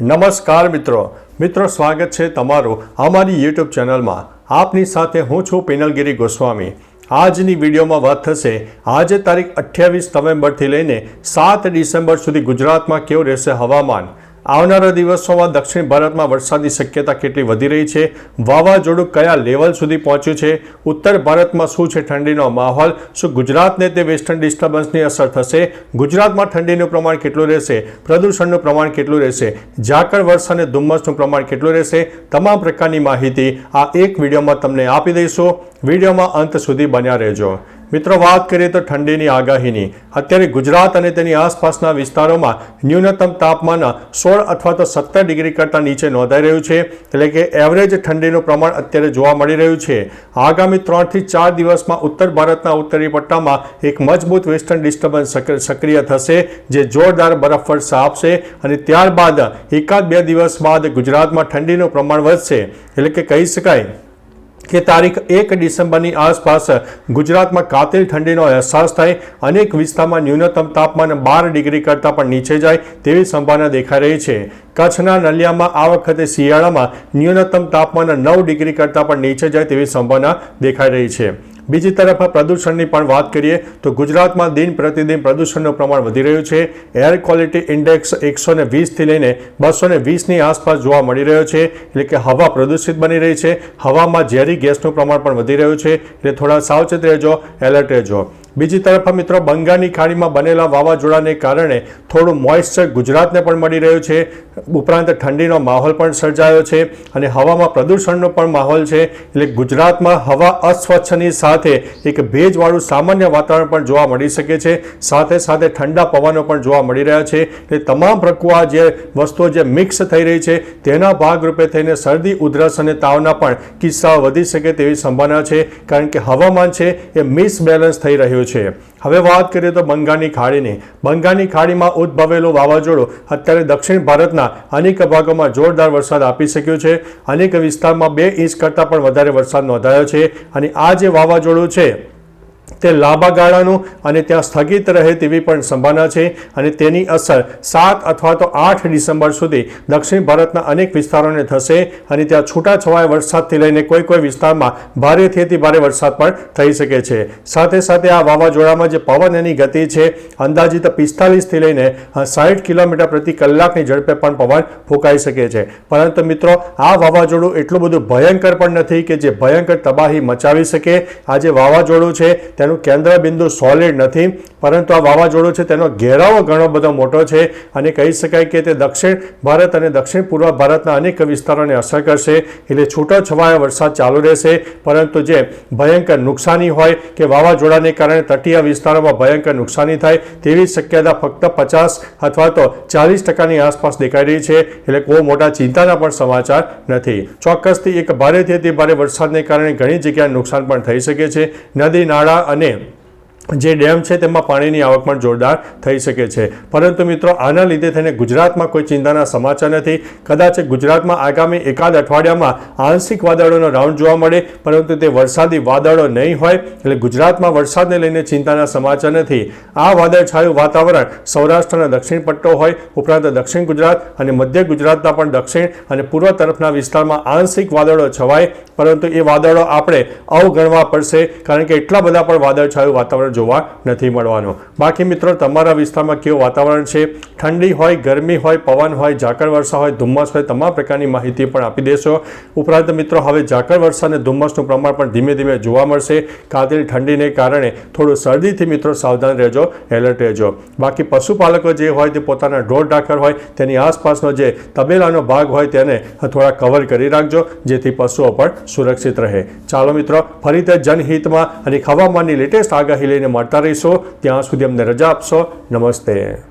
નમસ્કાર મિત્રો. મિત્રો, સ્વાગત છે તમારું અમારી યુટ્યુબ ચેનલમાં. આપની સાથે હું છું પિનલગીરી ગોસ્વામી. આજની વિડીયોમાં વાત થશે, આજે તારીખ અઠ્યાવીસ નવેમ્બરથી લઈને સાત ડિસેમ્બર સુધી ગુજરાતમાં કેવું રહેશે હવામાન? આવનારા દિવસોમાં દક્ષિણ ભારતમાં વરસાદની શક્યતા કેટલી વધી રહી છે? વાવાઝોડું કયા લેવલ સુધી પહોંચ્યું છે? ઉત્તર ભારતમાં શું છે ઠંડીનો માહોલ? શું ગુજરાતને તે વેસ્ટર્ન ડિસ્ટર્બન્સની અસર થશે? ગુજરાતમાં ઠંડીનું પ્રમાણ કેટલું રહેશે? પ્રદૂષણનું પ્રમાણ કેટલું રહેશે? ઝાકળ વર્ષ અને ધુમ્મસનું પ્રમાણ કેટલું રહેશે? તમામ પ્રકારની માહિતી આ એક વિડીયોમાં તમને આપી દઈશું. વિડીયોમાં અંત સુધી બન્યા રહેજો. મિત્રો, વાત કરીએ તો ઠંડીની આગાહીની. અત્યારે ગુજરાત અને તેની આસપાસના વિસ્તારોમાં ન્યૂનતમ તાપમાન સોળ અથવા તો સત્તર ડિગ્રી કરતાં નીચે નોંધાઈ રહ્યું છે. એટલે કે એવરેજ ઠંડીનું પ્રમાણ અત્યારે જોવા મળી રહ્યું છે. આગામી ત્રણથી ચાર દિવસમાં ઉત્તર ભારતના ઉત્તરી પટ્ટામાં એક મજબૂત વેસ્ટર્ન ડિસ્ટર્બન્સ સક્રિય થશે, જે જોરદાર બરફવર્ષા આપશે અને ત્યારબાદ એકાદ બે દિવસ બાદ ગુજરાતમાં ઠંડીનું પ્રમાણ વધશે. એટલે કે કહી શકાય કે તારીખ એક ડિસેમ્બરની આસપાસ ગુજરાતમાં કાતિલ ઠંડીનો અહેસાસ થાય, અનેક વિસ્તારમાં ન્યૂનતમ તાપમાન બાર ડિગ્રી કરતાં પણ નીચે જાય તેવી સંભાવના દેખાઈ રહી છે. કચ્છના નલિયામાં આ વખતે શિયાળામાં ન્યૂનતમ તાપમાન નવ ડિગ્રી કરતાં પણ નીચે જાય તેવી સંભાવના દેખાઈ રહી છે. બીજી તરફ પ્રદૂષણની પણ વાત કરીએ તો ગુજરાતમાં દિન પ્રતિદિન પ્રદૂષણનું પ્રમાણ વધી રહ્યું છે. એર ક્વોલિટી ઇન્ડેક્સ એકસો ને વીસથી લઈને બસો ને વીસની આસપાસ જોવા મળી રહ્યો છે. એટલે કે હવા પ્રદૂષિત બની રહી છે. હવામાં ઝેરી ગેસનું પ્રમાણ પણ વધી રહ્યું છે. એટલે થોડા સાવચેત રહેજો, એલર્ટ રહેજો. બીજી તરફ મિત્રો બંગાળની ખાડીમાં બનેલા વાવાઝોડાને કારણે થોડું મોઇશ્ચર ગુજરાતને પણ મળી રહ્યું છે. ઉપરાંત ઠંડીનો માહોલ પણ સર્જાયો છે અને હવામાં પ્રદૂષણનો પણ માહોલ છે. એટલે ગુજરાતમાં હવા અસ્વચ્છની સાથે એક ભેજવાળું સામાન્ય વાતાવરણ પણ જોવા મળી શકે છે. સાથે સાથે ઠંડા પવનો પણ જોવા મળી રહ્યા છે. એટલે તમામ પ્રકુઆ જે વસ્તુઓ જે મિક્સ થઈ રહી છે તેના ભાગરૂપે થઈને શરદી, ઉધરસ અને તાવના પણ કિસ્સાઓ વધી શકે તેવી સંભાવના છે. કારણ કે હવામાન છે એ મિસબેલેન્સ થઈ રહ્યું છે. હવે વાત કરીએ તો બંગાળની ખાડીની. બંગાળની ખાડીમાં ઉદ્ભવેલું વાવાઝોડું અત્યારે દક્ષિણ ભારતના અનેક ભાગોમાં જોરદાર વરસાદ આપી શક્યો છે. અનેક વિસ્તારમાં બે ઇંચ કરતાં પણ વધારે વરસાદ નોંધાયો છે. અને આ જે વાવાઝોડું છે તે લાંબા ગાળાનું અને ત્યાં સ્થગિત રહે તેવી પણ સંભાવના છે અને તેની અસર સાત અથવા તો આઠ ડિસેમ્બર સુધી દક્ષિણ ભારતના અનેક વિસ્તારોને થશે અને ત્યાં છૂટાછવાયા વરસાદથી લઈને કોઈ કોઈ વિસ્તારમાં ભારેથી અતિ ભારે વરસાદ પણ થઈ શકે છે. સાથે સાથે આ વાવાઝોડામાં જે પવન એની ગતિ છે, અંદાજિત પિસ્તાલીસથી લઈને સાઠ કિલોમીટર પ્રતિ કલાકની ઝડપે પણ પવન ફૂંકાઈ શકે છે. પરંતુ મિત્રો, આ વાવાઝોડું એટલું બધું ભયંકર પણ નથી કે જે ભયંકર તબાહી મચાવી શકે. આ જે વાવાઝોડું છે, તેનું કેન્દ્ર બિંદુ સોલિડ નથી, પરંતુ આ વાવાઝોડું છે, તેનો ઘેરાવો ઘણો બધો મોટો છે અને કહી શકાય કે તે દક્ષિણ ભારત અને દક્ષિણ પૂર્વ ભારતના અનેક વિસ્તારોને અસર કરશે, એટલે છૂટો વરસાદ ચાલુ રહેશે, પરંતુ જે ભયંકર નુકસાની હોય કે વાવાઝોડાને કારણે તટીય વિસ્તારોમાં ભયંકર નુકસાની થાય, તેવી શક્યતા ફક્ત પચાસ અથવા તો ચાલીસ ટકાની આસપાસ દેખાઈ રહી છે, એટલે કોઈ મોટા ચિંતાના પણ સમાચાર નથી. ચોક્કસથી એક ભારેથી અતિ ભારે વરસાદને કારણે ઘણી જગ્યાએ નુકસાન પણ થઈ શકે છે. નદી, નાળા અને name. જે ડેમ છે તેમાં પાણીની આવક પણ જોરદાર થઈ શકે છે. પરંતુ મિત્રો, આના લીધે થઈને ગુજરાતમાં કોઈ ચિંતાના સમાચાર નથી. કદાચ ગુજરાતમાં આગામી એકાદ અઠવાડિયામાં આંશિક વાદળોનો રાઉન્ડ જોવા મળે, પરંતુ તે વરસાદી વાદળો નહીં હોય, એટલે ગુજરાતમાં વરસાદને લઈને ચિંતાના સમાચાર નથી. આ વાદળછાયું વાતાવરણ સૌરાષ્ટ્રના દક્ષિણ પટ્ટો હોય, ઉપરાંત દક્ષિણ ગુજરાત અને મધ્ય ગુજરાતના પણ દક્ષિણ અને પૂર્વ તરફના વિસ્તારમાં આંશિક વાદળો છવાય, પરંતુ એ વાદળો આપણે અવગણવા પડશે, કારણ કે એટલા બધા પણ વાદળછાયું વાતાવરણ જોવા નથી મળવાનું. બાકી મિત્રો, તમારા વિસ્તારમાં કેવું વાતાવરણ છે? ઠંડી હોય, ગરમી હોય, પવન હોય, ઝાકળ વર્ષા હોય, ધુમ્મસ હોય, તમામ પ્રકારની માહિતી પણ આપી દેશો. ઉપરાંત મિત્રો, હવે ઝાકળ વર્ષા અને ધુમ્મસનું પ્રમાણ પણ ધીમે ધીમે જોવા મળશે. કાતિલ ઠંડીને કારણે થોડું શરદીથી મિત્રો સાવધાન રહેજો, એલર્ટ રહેજો. બાકી પશુપાલકો જે હોય તે પોતાના ઢોર ઢાકર હોય, તેની આસપાસનો જે તબેલાનો ભાગ હોય તેને થોડા કવર કરી રાખજો, જેથી પશુઓ પણ સુરક્ષિત રહે. ચાલો મિત્રો ફરીથી જનહિતમાં અને હવામાનની લેટેસ્ટ આગાહી લઈને મળતા રહીશો. ત્યાં સુધી અમને રજા આપશો. નમસ્તે.